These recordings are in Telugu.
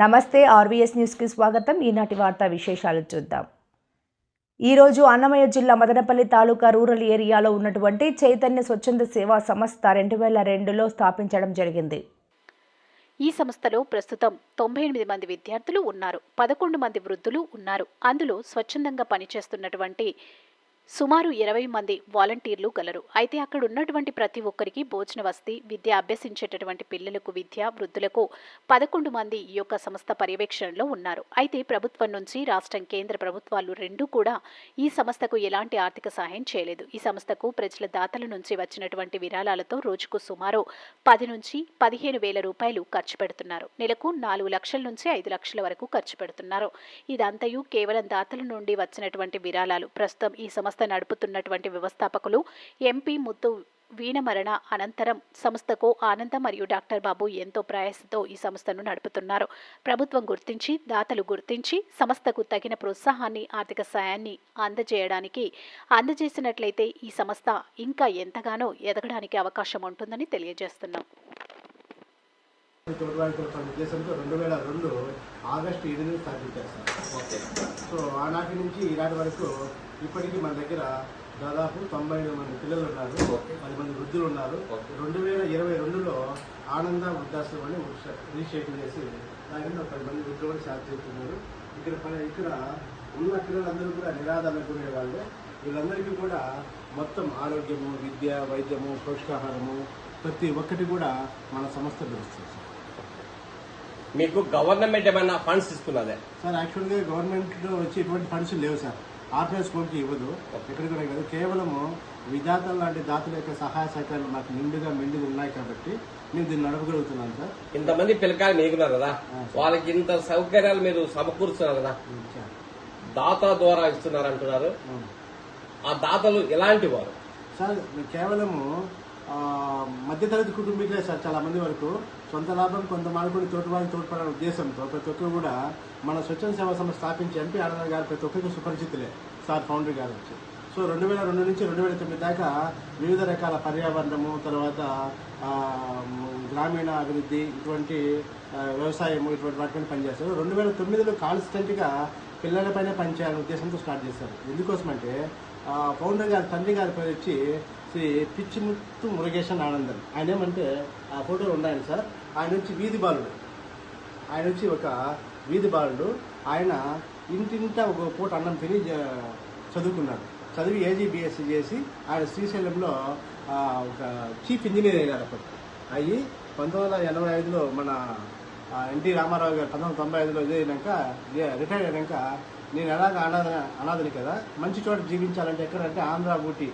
నమస్తే ఆర్వీఎస్ న్యూస్కి స్వాగతం. ఈనాటి వార్తా విశేషాలు చూద్దాం. ఈరోజు అన్నమయ్య జిల్లా మదనపల్లి తాలూకా రూరల్ ఏరియాలో ఉన్నటువంటి చైతన్య స్వచ్ఛంద సేవా సంస్థ రెండు వేల రెండులో స్థాపించడం జరిగింది. ఈ సంస్థలో ప్రస్తుతం తొంభై ఎనిమిది మంది విద్యార్థులు ఉన్నారు. పదకొండు మంది వృద్ధులు ఉన్నారు. అందులో స్వచ్ఛందంగా పనిచేస్తున్నటువంటి సుమారు ఇరవై మంది వాలంటీర్లు గలరు. అయితే అక్కడ ఉన్నటువంటి ప్రతి ఒక్కరికి భోజన వసతి విద్య అభ్యసించేటటువంటి పిల్లలకు విద్య వృద్ధులకు పదకొండు మంది ఈ యొక్క సంస్థ పర్యవేక్షణలో ఉన్నారు. అయితే ప్రభుత్వం నుంచి రాష్ట్రం కేంద్ర ప్రభుత్వాలు రెండూ కూడా ఈ సంస్థకు ఎలాంటి ఆర్థిక సహాయం చేయలేదు. ఈ సంస్థకు ప్రజల దాతల నుంచి వచ్చినటువంటి విరాళాలతో రోజుకు సుమారు పది నుంచి పదిహేను వేల రూపాయలు ఖర్చు పెడుతున్నారు. నెలకు నాలుగు లక్షల నుంచి ఐదు లక్షల వరకు ఖర్చు పెడుతున్నారు. ఇదంతయు కేవలం దాతల నుండి వచ్చినటువంటి విరాళాలు. ప్రస్తుతం ఈ సంస్థ సంస్థ నడుపుతున్నటువంటి వ్యవస్థాపకులు ఎంపీ ముత్తు వీణమరణ అనంతరం సంస్థకు ఆనంద మరియు డాక్టర్ బాబు ఎంతో ప్రయాసతో ఈ సంస్థను నడుపుతున్నారు ప్రభుత్వం గుర్తించి దాతలు గుర్తించి సంస్థకు తగిన ప్రోత్సాహాన్ని ఆర్థిక సాయాన్ని అందజేయడానికి అందజేసినట్లయితే ఈ సంస్థ ఇంకా ఎంతగానో ఎదగడానికి అవకాశం ఉంటుందని తెలియజేస్తున్నాం ఉద్దేశంతో రెండు వేల రెండు ఆగస్టు ఎనిమిది స్థాపించారు సార్ సో ఆనాటి నుంచి ఈనాటి వరకు ఇప్పటికీ మన దగ్గర దాదాపు తొంభై మంది పిల్లలు ఉన్నారు పది మంది వృద్ధులు ఉన్నారు రెండు వేల ఇరవై రెండులో ఆనంద వృద్ధాశ్రమం అని రిజిస్ట్రేషన్ చేసి దానిలో పది మంది వృద్ధులు కూడా సాగు చేస్తున్నారు. ఇక్కడ ప- ఇక్కడ ఉన్న పిల్లలందరూ కూడా నిరాధారణ కూడిన వాళ్ళే వీళ్ళందరికీ కూడా మొత్తం ఆరోగ్యము విద్య వైద్యము పౌష్టికాహారము ప్రతి ఒక్కటి కూడా మన సంస్థ పిలుస్తుంది సార్. మీకు గవర్నమెంట్ ఏమైనా ఫండ్స్ ఇస్తున్నదే? సార్ యాక్చువల్గా గవర్నమెంట్ వచ్చి ఎటువంటి ఫండ్స్ లేవు సార్. ఆర్ఫనైజ్ స్కూల్కి ఇవ్వదు. ఎక్కడ కూడా కాదు కేవలము విధాతలు లాంటి దాతల యొక్క సహాయ సహకారాలు మాకు నిండుగా మెండుగా ఉన్నాయి కాబట్టి మేము దీన్ని నడపగలుగుతున్నాం సార్. ఇంతమంది పిల్లకాయలు మీకున్నారు కదా? వాళ్ళకి ఇంత సౌకర్యాలు మీరు సమకూరుస్తున్నారు కదా? దాత ద్వారా ఇస్తున్నారు అంటున్నారు ఆ దాతలు ఎలాంటి వారు? సార్ కేవలము మధ్యతరగతి కుటుంబీకులే సార్ చాలా మంది వరకు సొంత లాభం కొంత మార్పుని తోటి వారిని తోడ్పడాలనే ఉద్దేశంతో ప్రతి ఒక్కరు కూడా మన స్వచ్ఛంద సేవా సంస్థ స్థాపించి ఎంపీ ఆనంద గారు ప్రతి ఒక్కరికి సుపరిచితులే సార్ ఫౌండర్ గారు వచ్చి. సో రెండు వేల రెండు నుంచి రెండు వేల తొమ్మిది దాకా వివిధ రకాల పర్యావరణము తర్వాత గ్రామీణ అభివృద్ధి ఇటువంటి వ్యవసాయము ఇటువంటి వాటిపైన పనిచేస్తారు రెండు వేల తొమ్మిదిలో కాన్స్టెంట్గా పిల్లలపైనే పనిచేయాలనే ఉద్దేశంతో స్టార్ట్ చేశారు. ఎందుకోసమంటే ఫౌండర్ గారి తండ్రి గారి పేరు వచ్చి శ్రీ పిచ్చిముత్తు మురుగేశన్ ఆనందన్ ఆయన ఏమంటే ఆ ఫోటోలు ఉన్నాయని సార్. ఆయన వచ్చి వీధి బాలుడు. ఆయన వచ్చి ఒక వీధి బాలుడు. ఆయన ఇంటింటా ఒక పూట అన్నం తిని చదువుకున్నాడు. చదివి ఏజీ బిఎస్సీ చేసి ఆయన శ్రీశైలంలో ఒక చీఫ్ ఇంజనీర్ అయ్యారు అప్పుడు. అయ్యి పంతొమ్మిది వందల ఎనభై ఐదులో మన ఎన్టీ రామారావు గారు పంతొమ్మిది వందల తొంభై ఐదులో ఇదైనాక రిటైర్ అయినాక నేను ఎలాగ అనాథ అనాథని కదా మంచి చోట జీవించాలంటే ఎక్కడంటే ఆంధ్ర ఊటీ.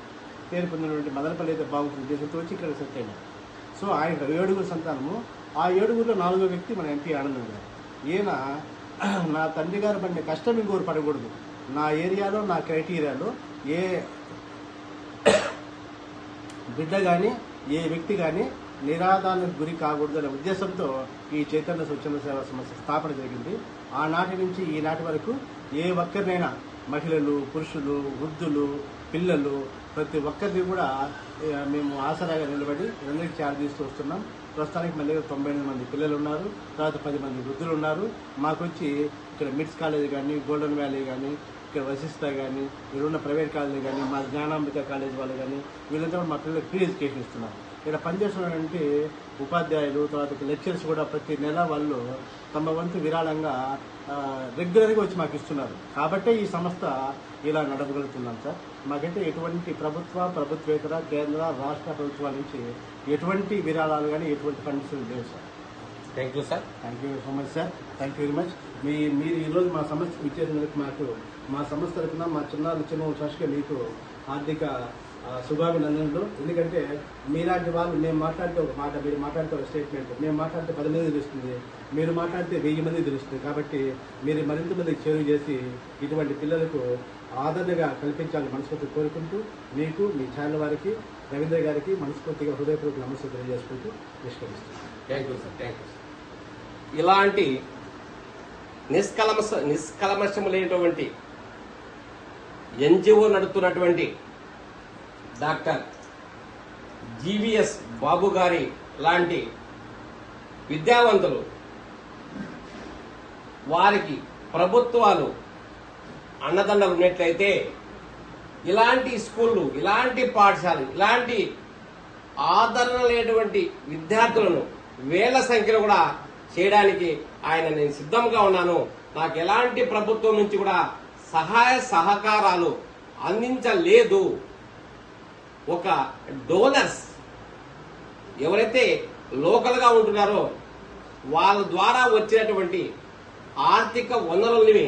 పేరు పొందినటువంటి మదనపల్లి అయితే బాగుంటుంది. ఉద్దేశంతో వచ్చి ఇక్కడ సెట్ అయినా సో ఆయన ఏడుగురు సంతానము. ఆ ఏడుగురిలో నాలుగో వ్యక్తి మన ఎంపీ ఆనందం గారు. ఈయన నా తండ్రి గారు పడిన కష్టం ఇంకోరు పడకూడదు. నా ఏరియాలో నా క్రైటీరియాలో ఏ బిడ్డ కానీ ఏ వ్యక్తి కానీ నిరాధానికి గురి కాకూడదు అనే ఉద్దేశంతో ఈ చైతన్య స్వచ్ఛంద సేవా సంస్థ స్థాపన జరిగింది. ఆనాటి నుంచి ఈనాటి వరకు ఏ ఒక్కరినైనా మహిళలు పురుషులు వృద్ధులు పిల్లలు ప్రతి ఒక్కరిని కూడా మేము ఆసరాగా నిలబడి అందరికీ చేరదీస్తూ వస్తున్నాం. ప్రస్తుతానికి మన దగ్గర తొంభై ఎనిమిది మంది పిల్లలు ఉన్నారు తర్వాత పది మంది వృద్ధులు ఉన్నారు మాకు వచ్చి ఇక్కడ మిడ్స్ కాలేజ్ కానీ గోల్డెన్ వ్యాలీ కానీ ఇక్కడ వశిష్ట కానీ ఇక్కడున్న ప్రైవేట్ కాలేజీ కానీ మా జ్ఞానాంబిక కాలేజ్ వాళ్ళు కానీ వీళ్ళంతా కూడా మా పిల్లలకు ఫ్రీ ఎడ్యుకేషన్ ఇస్తున్నారు. ఇక్కడ పనిచేస్తున్నటువంటి ఉపాధ్యాయులు తర్వాత లెక్చర్స్ కూడా ప్రతి నెల వాళ్ళు తమ వంతు విరాళంగా రెగ్యులర్గా వచ్చి మాకు ఇస్తున్నారు. కాబట్టే ఈ సంస్థ ఇలా నడపగలుగుతున్నాం సార్. మాకైతే ఎటువంటి ప్రభుత్వ ప్రభుత్వేతర కేంద్ర రాష్ట్ర ప్రభుత్వాల నుంచి ఎటువంటి విరాళాలు కానీ ఎటువంటి ఫండ్స్ లేవు sir. Thank you sir. Thank you so much sir thank you very much మీ మీరు ఈరోజు మా సంస్థకు ఇచ్చేసినందుకు మాకు మా సంస్థ తరఫున మా చిన్నారులు చిన్న ట్రస్ట్గా మీకు ఆర్థిక శుభాభినందనలు. ఎందుకంటే మీలాంటి వాళ్ళు మేము మాట్లాడితే ఒక మాట మీరు మాట్లాడితే ఒక స్టేట్మెంట్ మేము మాట్లాడితే పది మంది తెలుస్తుంది. మీరు మాట్లాడితే వెయ్యి మంది తెలుస్తుంది. కాబట్టి మీరు మరింత మందికి చేరువ చేసి ఇటువంటి పిల్లలకు ఆదరణగా కల్పించాలని మనస్ఫూర్తి కోరుకుంటూ మీకు మీ ఛానల్ వారికి రవీంద్ర గారికి మనస్ఫూర్తిగా హృదయపూర్వక నమస్తే తెలియజేసుకుంటూ నిష్కరిస్తున్నాను thank you sir. Thank you sir. ఇలాంటి నిష్కలమస నిష్కలమశము లేనటువంటి ఎన్జిఓ నడుపుతున్నటువంటి డాక్టర్ జీవీఎస్ బాబు గారి లాంటి విద్యావంతులు వారికి ప్రభుత్వాలు అన్నదండలు ఉన్నట్లయితే ఇలాంటి స్కూళ్ళు ఇలాంటి పాఠశాలలు ఇలాంటి ఆదరణ లేనటువంటి విద్యార్థులను వేల సంఖ్యలో కూడా చేయడానికి ఆయన నేను సిద్ధంగా ఉన్నాను. నాకు ఎలాంటి ప్రభుత్వం నుంచి కూడా సహాయ సహకారాలు అందించలేదు. ఒక డోనర్స్ ఎవరైతే లోకల్గా ఉంటున్నారో వాళ్ళ ద్వారా వచ్చినటువంటి ఆర్థిక వనరుల్ని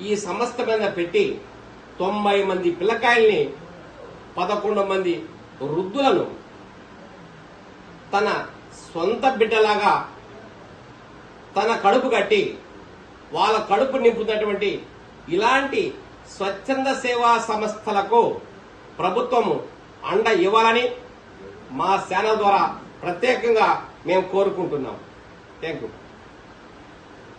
ఈ సంస్థ మీద పెట్టి తొంభై మంది పిల్లకాయల్ని పదకొండు మంది వృద్ధులను తన సొంత బిడ్డలాగా తన కడుపు కట్టి వాళ్ళ కడుపు నింపుతున్నటువంటి ఇలాంటి స్వచ్ఛంద సేవా సంస్థలకు ప్రభుత్వము అండ ఇవ్వాలని మా ఛానల్ ద్వారా ప్రత్యేకంగా మేము కోరుకుంటున్నాం. Thank you